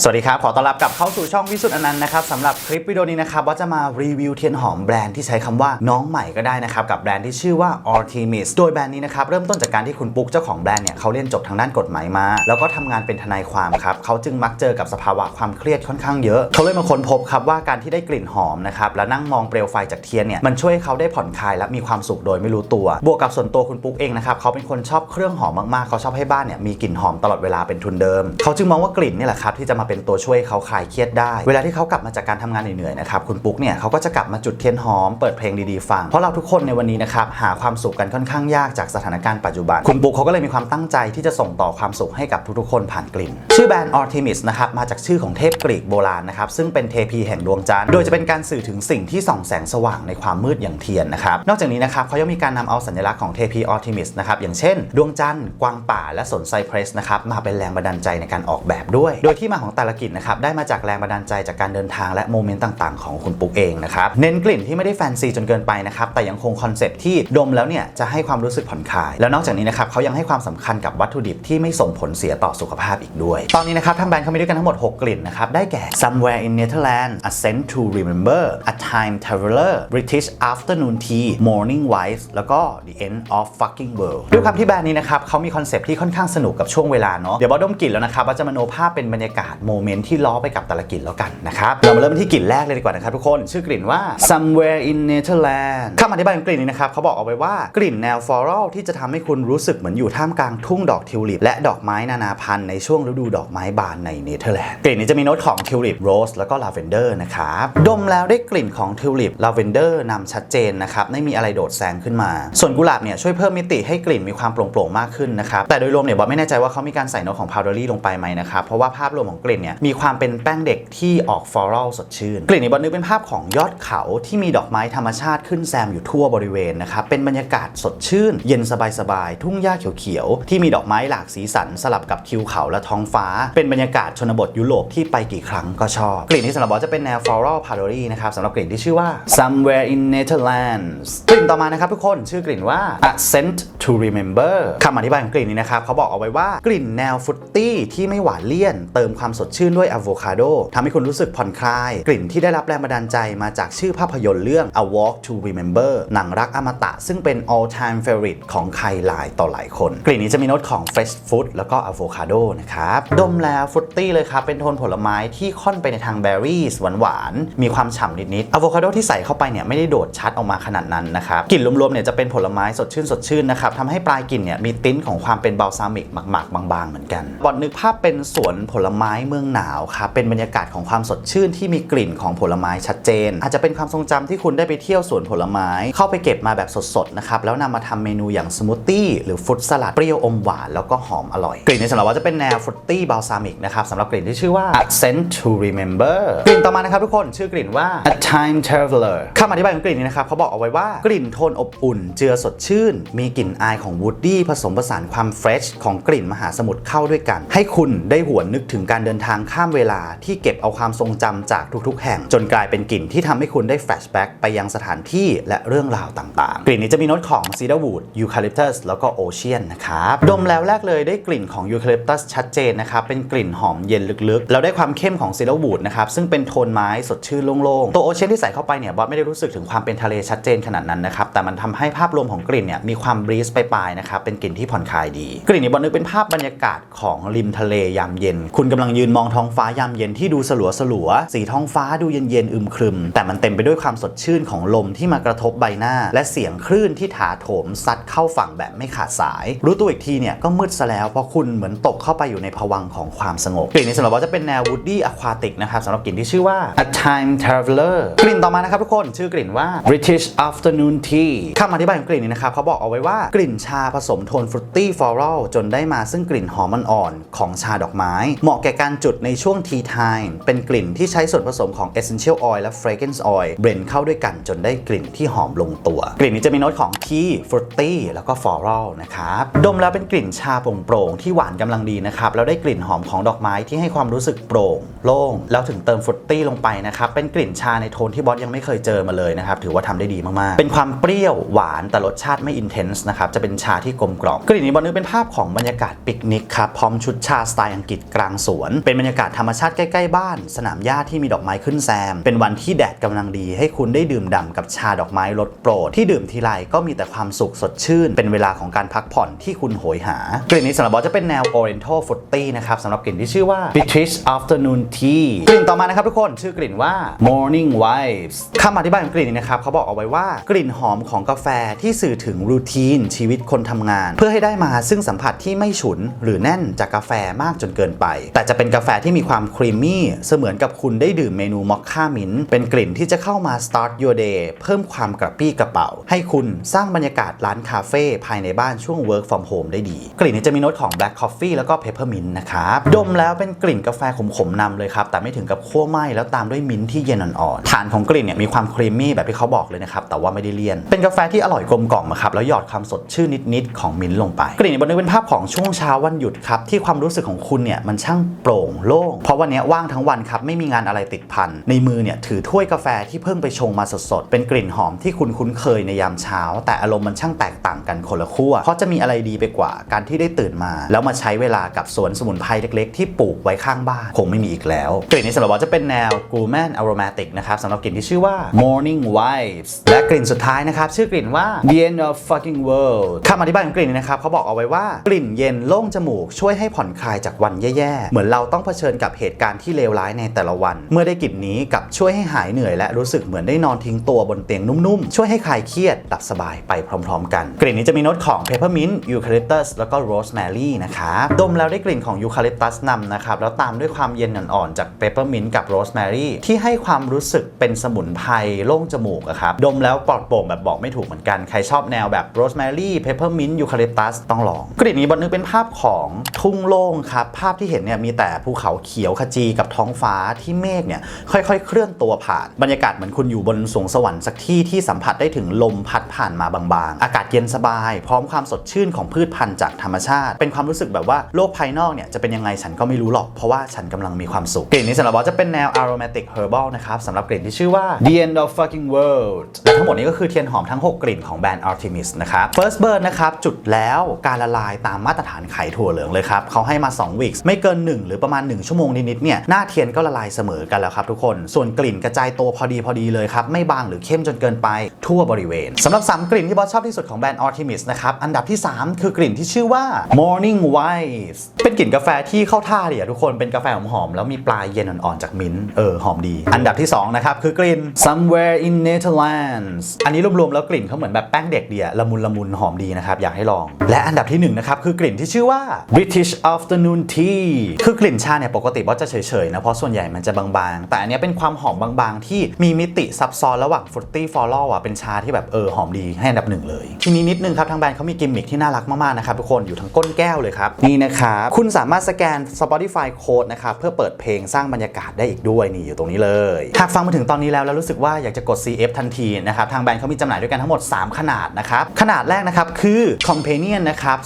สวัสดีครับ ขอต้อนรับกลับเข้าสู่ช่องวิสุทธ์อนันต์นะครับสำหรับคลิปวิดีโอนี้นะครับว่าจะมารีวิวเทียนหอมแบรนด์ที่ใช้คำว่าน้องใหม่ก็ได้นะครับกับแบรนด์ที่ชื่อว่า Artemis โดยแบรนด์นี้นะครับเริ่มต้นจากการที่คุณปุ๊กเจ้าของแบรนด์เนี่ยเขาเรียนจบทางด้านกฎหมายมา แล้วก็ทำงานเป็นทนายความครับเขาจึงมักเจอกับสภาวะความเครียดค่อนข้างเยอะเขาเลยมาค้นพบครับว่าการที่ได้กลิ่นหอมนะครับแล้วนั่งมองเปลวไฟจากเทียนเนี่ยมันช่วยเขาได้ผ่อนคลายและมีความสุขโดยไม่รู้ตัว บวกกับส่วนตัวคุณปุ๊กเองนะครับเขาเป็นคนชอบเครื่องหอมมากๆเขาชอบให้บ้านเนี่ยมีกลิ่นหอมตลอดเวลาเป็นทุนเดิมเขาจึงมองว่ากลิ่นนี่แหละครับที่จะมาเป็นตัวช่วยเขาคลายเครียดได้ เวลาที่เขากลับมาจากการทำงานเหนื่อยๆนะครับคุณปุ๊กเนี่ยเขาก็จะกลับมาจุดเทียนหอมเปิดเพลงดีๆฟัง เพราะเราทุกคนในวันนี้นะครับหาความสุขกันค่อนข้างยากจากสถานการณ์ปัจจุบัน คุณปุ๊กเขาก็เลยมีความตั้งใจที่จะส่งต่อความสุขให้กับทุกๆคนผ่านกลิ่น ชื่อแบรนด์ Artemis นะครับมาจากชื่อของเทพกรีกโบราณนะครับซึ่งเป็นเทพีแห่งดวงจันทร์โดยจะเป็นการสื่อถึงสิ่งที่ส่องแสงสว่างในความมืดอย่างเทียนนะครับนอกจากนี้นะครับเขายังมีการนำเอาสัญลักษณ์ของเทพี Artemis นะครับอย่างเช่น ดวงจันทร์กวางป่าและสนไซเพรสนะครับมาเป็นแรงบันดาลใจในการออกแบบด้วย โดยที่มาของแต่ละกลิ่นนะครับได้มาจากแรงบันดาลใจจากการเดินทางและโมเมนต์ต่างๆ ของคุณปุ๊กเองนะครับเน้นกลิ่นที่ไม่ได้แฟนซีจนเกินไปนะครับแต่ยังคงคอนเซปต์ที่ดมแล้วเนี่ยจะให้ความรู้สึกผ่อนคลาย แล้วนอกจากนี้นะครับเขายังให้ความสำคัญกับวัตถุดิบที่ไม่ส่งผลเสียต่อสุขภาพอีกด้วย ตอนนี้นะครับทางแบรนด์เขามีด้วยกันทั้งหมด 6 กลิ่นนะครับได้แก่ Somewhere in Netherlands A Scent to Remember A Time Traveler British Afternoon Tea Morning Wife แล้วก็ The End of Fucking World ด้วยความที่แบรนด์นี้นะครับเขามีคอนเซปต์ที่ค่อนข้างสนุกกับช่วงเวลาเนาะเดี๋ยวบอดมกลิ่นแล้วนะครับว่าจะมโนภาพเป็นบรรยากาศโมเมนต์ที่ล้อไปกับแต่ละกลิ่นแล้วกันนะครับเรามาเริ่มที่กลิ่นแรกเลยดีกว่านะครับทุกคนชื่อกลิ่นว่า Somewhere in Netherlands คำอธิบายของกลิ่นนี้นะครับเขาบอกเอาไว้ว่ากลิ่นแนวฟลอรัลที่จะทำให้คุณรู้สึกเหมือนอยู่ท่ามกลางทุ่งดอกทิวลิป และดอกไม้นานาพันธุ์ในช่วงฤดูดอกไม้บานในเนเธอร์แลนด์กลิ่นนี้จะมีโน้ตของทิวลิปโรสแล้วก็ลาเวนเดอร์นะครับดมแล้วได้กลิ่นของทิวลิปลาเวนเดอร์นำชัดเจนนะครับไม่มีอะไรโดดแซงขึ้นมา ส่วนกุหลาบเนี่ยช่วยเพิ่มมิติให้กลิ่นมีความโปร่งๆมากขึ้นนะครับแต่โดยรวมเนี่ยบอสไม่แน่ใจว่าเขามีการใส่โน้ตของพาวเดอรี่ลงไปไหมนะครับเพราะว่าภาพรวมของกลิ่นเนี่ยมีความเป็นแป้งเด็กที่ออกฟลอรัลสดชื่น กลิ่นนี้บอสนึกเป็นภาพของยอดเขาที่มีดอกไม้ธรรมชาติขึ้นแซมอยู่ทั่วบริเวณนะครับเป็นบรรยากาศสดชื่น เย็นสบายๆทุ่งหญ้าเขียวๆที่มีดอกไม้หลากสีสันสลับกับทิวเขาและท้องฟ้า เป็นบรรยากาศชนบทยุโรปที่ไปกี่ครั้งก็ชอบ กลิ่นที่สำหรับบอสจะเป็นแนว floral powdery นะครับสำหรับกลิ่นที่ชื่อว่า somewhere in Netherlands กลิ่นต่อมานะครับทุกคนชื่อกลิ่นว่า a scent to remember คำอธิบายของกลิ่นนี้นะครับเขาบอกเอาไว้ว่ากลิ่นแนวฟุตตี้ที่ไม่หวานเลี่ยน เติมความสดดชื่นด้วยอะโวคาโดทำให้คุณรู้สึกผ่อนคลาย กลิ่นที่ได้รับแรงบันดาลใจมาจากชื่อภาพยนตร์เรื่อง A Walk to Remember หนังรักอมตะ ซึ่งเป็น all time favorite ของใครหลายต่อหลายคน กลิ่นนี้จะมีโน้ตของ fresh fruit แล้วก็อะโวคาโดนะครับ ดมแล้วฟรุตตี้เลยครับ เป็นโทนผลไม้ที่ค่อนไปในทางเบอร์รี่หวานๆมีความฉ่ำนิดๆอะโวคาโดที่ใส่เข้าไปเนี่ยไม่ได้โดดชัดออกมาขนาดนั้นนะครับกลิ่นรวมๆเนี่ยจะเป็นผลไม้สดชื่นสดชื่นนะครับทำให้ปลายกลิ่นเนี่ยมีติ้นของความเป็นบัลซามิกหมักๆบางๆเหมือนกันบอดนึกภาพเป็นสวนผลไม้เมืองหนาวครับเป็นบรรยากาศของความสดชื่นที่มีกลิ่นของผลไม้ชัดเจน อาจจะเป็นความทรงจำที่คุณได้ไปเที่ยวสวนผลไม้ เข้าไปเก็บมาแบบสดๆนะครับแล้วนำมาทำเมนูอย่างสมูทตี้หรือฟรุตสลัดเปรี้ยวอมหวานแล้วก็หอมอร่อย กลิ่นในสำหรับว่าจะเป็นแนวฟรุตตี้บัลซามิกนะครับสำหรับกลิ่นที่ชื่อว่า accent to remember กลิ่นต่อมานะครับทุกคนชื่อกลิ่นว่า a time traveler คำอธิบายของกลิ่นนี้นะครับเขาบอกเอาไว้ว่ากลิ่นโทนอบอุ่น เจือสดชื่น มีกลิ่นอายของวูดดี้ผสมผสานความเฟรชของกลิ่นมหาสมุทรเข้าด้วยกัน ให้คุณได้หวนนึกถึงการเดินทางข้ามเวลาที่เก็บเอาความทรงจำจากทุกๆ แห่ง จนกลายเป็นกลิ่นที่ทำให้คุณได้แฟลชแบ็กไปยังสถานที่และเรื่องราวต่างๆ กลิ่นนี้จะมีโน้ตของซีดาร์วูดยูคาลิปตัสแล้วก็โอเชียนนะครับดมแล้วแรกเลยได้กลิ่นของยูคาลิปตัสชัดเจนนะครับเป็นกลิ่นหอมเย็นลึกๆแล้วได้ความเข้มของซีดาร์วูดนะครับซึ่งเป็นโทนไม้สดชื่นโล่งๆตัวโอเชียนที่ใส่เข้าไปเนี่ยบอสไม่ได้รู้สึกถึงความเป็นทะเลชัดเจนขนาดนั้นนะครับแต่มันทำให้ภาพรวมของกลิ่นเนี่ยมีความบรีสไปปลายๆนะครับเป็นกลิ่นที่ผ่อนคลายดี กลิ่นนี้บอสนึกเป็นภาพบรรยากาศของริมทะเลยามเย็น คุณกำลังยืนมองท้องฟ้ายามเย็นที่ดูสลัวสลัวสีท้องฟ้าดูเย็นๆอึมครึม แต่มันเต็มไปด้วยความสดชื่นของลมที่มากระทบใบหน้า และเสียงคลื่นที่ถาโถมซัดเข้าฝั่งแบบไม่ขาดสาย รู้ตัวอีกทีเนี่ยก็มืดซะแล้วเพราะคุณเหมือนตกเข้าไปอยู่ในภวังของความสงบกลิ่นนี้สำหรับว่าจะเป็นแนววูดดี้อะควาติกนะครับสำหรับกลิ่นที่ชื่อว่า A Time Traveler กลิ่นต่อมานะครับทุกคนชื่อกลิ่นว่า British Afternoon Tea คำอธิบายของกลิ่นนี้นะครับเขาบอกเอาไว้ว่ากลิ่นชาผสมโทนฟรุตตี้ฟลอรัลจนได้มาซึ่งกลิ่นหอมอ่อนๆของชาดอกไม้ เหมาะแก่การจุดในช่วง tea time เป็นกลิ่นที่ใช้ส่วนผสมของ essential oil และ fragrance oil เบรนเข้าด้วยกันจนได้กลิ่นที่หอมลงตัว กลิ่นนี้จะมีโน้ตของ tea fruity แล้วก็ floral นะครับ ดมแล้วเป็นกลิ่นชาโปร่งๆที่หวานกำลังดีนะครับ แล้วได้กลิ่นหอมของดอกไม้ที่ให้ความรู้สึกโปร่ง โล่ง แล้วถึงเติมฟรุตตี้ลงไปนะครับ เป็นกลิ่นชาในโทนที่บอสยังไม่เคยเจอมาเลยนะครับ ถือว่าทำได้ดีมากๆ เป็นความเปรี้ยวหวานแต่รสชาติไม่อินเทนส์นะครับ จะเป็นชาที่กลมกล่อม กลิ่นนี้บอสนึกเป็นภาพของบรรยากาศปิกนิกครับ พร้อมชุดชาสไตล์อังกฤษกลางสวนเป็นบรรยากาศธรรมชาติใกล้ๆบ้าน สนามหญ้าที่มีดอกไม้ขึ้นแซม เป็นวันที่แดดกำลังดี ให้คุณได้ดื่มด่ำกับชาดอกไม้รสโปรด ที่ดื่มทีไรก็มีแต่ความสุขสดชื่น เป็นเวลาของการพักผ่อนที่คุณโหยหา กลิ่นนี้สำหรับบอสจะเป็นแนว Oriental Fruity นะครับสำหรับกลิ่นที่ชื่อว่า British Afternoon Tea กลิ่นต่อมานะครับทุกคนชื่อกลิ่นว่า Morning Vibes คำอธิบายของกลิ่นนี้นะครับเขาบอกเอาไว้ว่ากลิ่นหอมของกาแฟที่สื่อถึงรูทีนชีวิตคนทำงาน เพื่อให้ได้มาซึ่งสัมผัสที่ไม่ฉุนหรือแน่นจากกาแฟมากจนเกินไป แต่จะเป็นกาแฟที่มีความครีมมี่เสมือนกับคุณได้ดื่มเมนูมอคค่ามิ้นท์เป็นกลิ่นที่จะเข้ามา start your day เพิ่มความกระปี้กระเป๋า ให้คุณสร้างบรรยากาศร้านคาเฟ่ภายในบ้านช่วง work from home ได้ดี กลิ่นนี้จะมีโน้ตของ black coffee แล้วก็ peppermint นะครับดมแล้วเป็นกลิ่นกาแฟขมๆนำเลยครับแต่ไม่ถึงกับคั่วไหม้แล้วตามด้วยมิ้นที่เย็นอ่อนๆฐานของกลิ่นเนี่ยมีความครีมมี่แบบที่เขาบอกเลยนะครับแต่ว่าไม่ได้เลี่ยน เป็นกาแฟที่อร่อยกลมกล่อมอะครับแล้วหยอดความสดชื่นนิดๆของมิ้นลงไป กลิ่นบนนี้เป็นภาพของช่วงเช้าวันหยุดครับที่ความรู้สึกของคุณเนี่ยมันช่างโปรงโล่งเพราะวันนี้ว่างทั้งวันครับไม่มีงานอะไรติดพันในมือเนี่ยถือถ้วยกาแฟที่เพิ่งไปชงมาสดๆเป็นกลิ่นหอมที่คุณคุ้นเคยในยามเช้า แต่อารมณ์มันช่างแตกต่างกันคนละขั้วเพราะจะมีอะไรดีไปกว่าการที่ได้ตื่นมา แล้วมาใช้เวลากับสวนสมุนไพรเล็กๆ ที่ปลูกไว้ข้างบ้านคงไม่มีอีกแล้ว กลิ่นนี้สำหรับว่าจะเป็นแนว g o u r m a n aromatic นะครับสำหรับกลิ่นที่ชื่อว่า morning vibes และกลิ่นสุดท้ายนะครับชื่อกลิ่นว่า the end of fucking world คำอธิบายของกลิ่นนี้นะครับเขาบอกเอาไว้ว่ากลิ่นเย็นโล่งจมูกช่วยให้ผ่อนคลายจากวันแย่ๆเหมือนเราต้องเผชิญกับเหตุการณ์ที่เลวร้ายในแต่ละวัน เมื่อได้กลิ่นนี้กับช่วยให้หายเหนื่อยและรู้สึกเหมือนได้นอนทิ้งตัวบนเตียงนุ่มๆ ช่วยให้คลายเครียดหลับสบายไปพร้อมๆ กัน กลิ่นนี้จะมีโน้ตของ peppermint eucalyptus แล้วก็ rosemary นะครับดมแล้วได้กลิ่นของ eucalyptus นำนะครับแล้วตามด้วยความเย็นอ่อนๆจาก peppermint กับ rosemary ที่ให้ความรู้สึกเป็นสมุนไพรโล่งจมูกครับดมแล้วปลอดโปร่งแบบบอกไม่ถูกเหมือนกัน ใครชอบแนวแบบ rosemary peppermint eucalyptus ต้องลอง กลิ่นนี้บนนึกเป็นภาพของทุ่งโล่งครับภาพที่เห็นเนี่ยมีแต่ภูเขาเขียวขจีกับท้องฟ้าที่เมฆเนี่ยค่อยๆ เคลื่อนตัวผ่านบรรยากาศเหมือนคุณอยู่บนสวงสวรรค์สักที่ที่สัมผัสได้ถึงลมพัดผ่านมาบางๆ อากาศเย็นสบาย พร้อมความสดชื่นของพืชพันธุ์จากธรรมชาติ เป็นความรู้สึกแบบว่าโลกภายนอกเนี่ยจะเป็นยังไงฉันก็ไม่รู้หรอกเพราะว่าฉันกำลังมีความสุขกลิ่นนี้สำหรับบอสจะเป็นแนว aromatic herbal นะครับสำหรับกลิ่นที่ชื่อว่า the end of fucking world และทั้งหมดนี้ก็คือเทียนหอมทั้ง 6 กลิ่นของแบรนด์ Artemis นะครับ first burn นะครับจุดแล้วการละลายตามมาตรฐานไขถั่วเหลืองเลยครับเขาให้มา2 weeks ไม่เกิน 1 หรือประมาณ 1 ชั่วโมงนิดๆเนี่ยหน้าเทียนก็ละลายเสมอกันแล้วครับทุกคน ส่วนกลิ่นกระจายตัวพอดีพอดีเลยครับ ไม่บางหรือเข้มจนเกินไปทั่วบริเวณสำหรับ 3 กลิ่นที่บอสชอบที่สุดของแบรนด์ Artemis นะครับอันดับที่ 3 คือกลิ่นที่ชื่อว่า Morning Vibes เป็นกลิ่นกาแฟที่เข้าท่าดีอะทุกคนเป็นกาแฟหอมๆแล้วมีปลายเย็นอ่อนๆจากมิ้นท์เออหอมดี อันดับที่2นะครับคือกลิ่น Somewhere in Netherlands อันนี้รวมๆแล้วกลิ่นเขาเหมือนแบบแป้งเด็กเดีอะละมุนละมุนหอมดีนะครับอยากให้ลอง และอันดับที่1นะครับคือกลิ่นที่ชื่อว่า British Afternoon Tea คือกลิ่นชาเนี่ยปกติว่าจะเฉยๆนะเพราะส่วนใหญ่มันจะบางๆ แต่อันนี้เป็นความหอมบางๆ ที่มีมิติซับซ้อนระหว่าง fruity floral อะเป็นชาที่แบบเออหอมดีให้อันดับหนึ่งเลย ทีนี้นิดนึงครับทางแบรนด์เขามีกิมมิคที่น่ารักมากๆนะครับทุกคนอยู่ทั้งก้นแก้วเลยครับนี่นะครับคุณสามารถสแกน Spotify Code นะครับเพื่อเปิดเพลงสร้างบรรยากาศได้อีกด้วยนี่อยู่ตรงนี้เลยหากฟังมาถึงตอนนี้แล้วแล้วรู้สึกว่าอยากจะกด CF ทันทีนะครับทางแบรนด์เขามีจำหน่ายด้วยกันทั้งหมด 3 ขนาดนะครับขนาดแรกนะครับคือ Companion นะครับ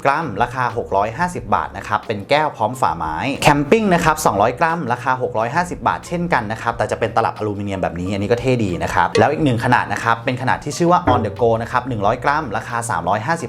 220 กรัม ราคา 650 บาทนะครับเป็นแก้วพร้อมฝาไม้ Camping นะครับ200 กรัม ราคา 650 บาทเช่นกันนะครับแต่จะเป็นตลับอลูมิเนียมแบบนี้อันนี้ก็เท่ดีนะครับแล้วอีกหนึ่งขนาดนะครับเป็นขนาดที่ชื่อว่า On the go นะครับ100 กรัม ราคา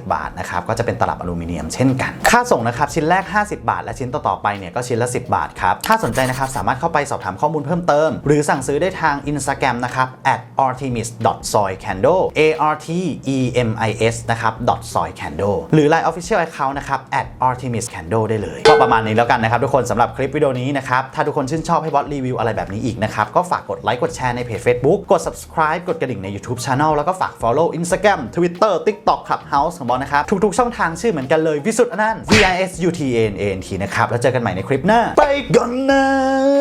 350 บาทนะครับก็จะเป็นตลับอลูมิเนียมเช่นกัน ค่าส่งนะครับชิ้นแรก 50 บาท และชิ้นต่อๆไปเนี่ยก็ชิ้นละ 10 บาทครับถ้าสนใจนะครับสามารถเข้าไปสอบถามข้อมูลเพิ่มเติม หรือสั่งซื้อได้ทาง Instagram นะครับ at artemis.soycandle a r t e m i s นะครับ .soycandle หรือ Line Official Account นะครับ at artemiscandle ได้เลยก็ประมาณนี้แล้วกันนะครับทุกคนสำหรับคลิปวิดีโอนี้นะครับ ถ้าทุกคนชื่นชอบให้บอสรีวิวอะไรแบบนี้อีกนะครับ ก็ฝากกดไลค์กดแชร์ในเพจ Facebook กด subscribe กดกระดิ่งใน YouTube Channel แล้วก็ฝาก follow Instagram Twitter TikTok Clubhouse ของบอสนะครับ ทุกๆ ช่องทางชื่อเหมือนกันเลยวิสุทธ์อนันต์ V I S U T A N A N T นะครับแล้วเจอกันใหม่ในคลิปหน้าไปก่อนนะ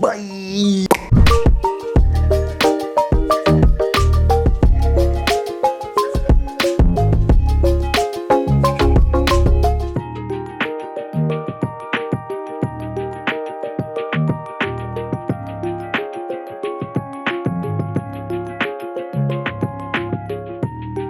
บาย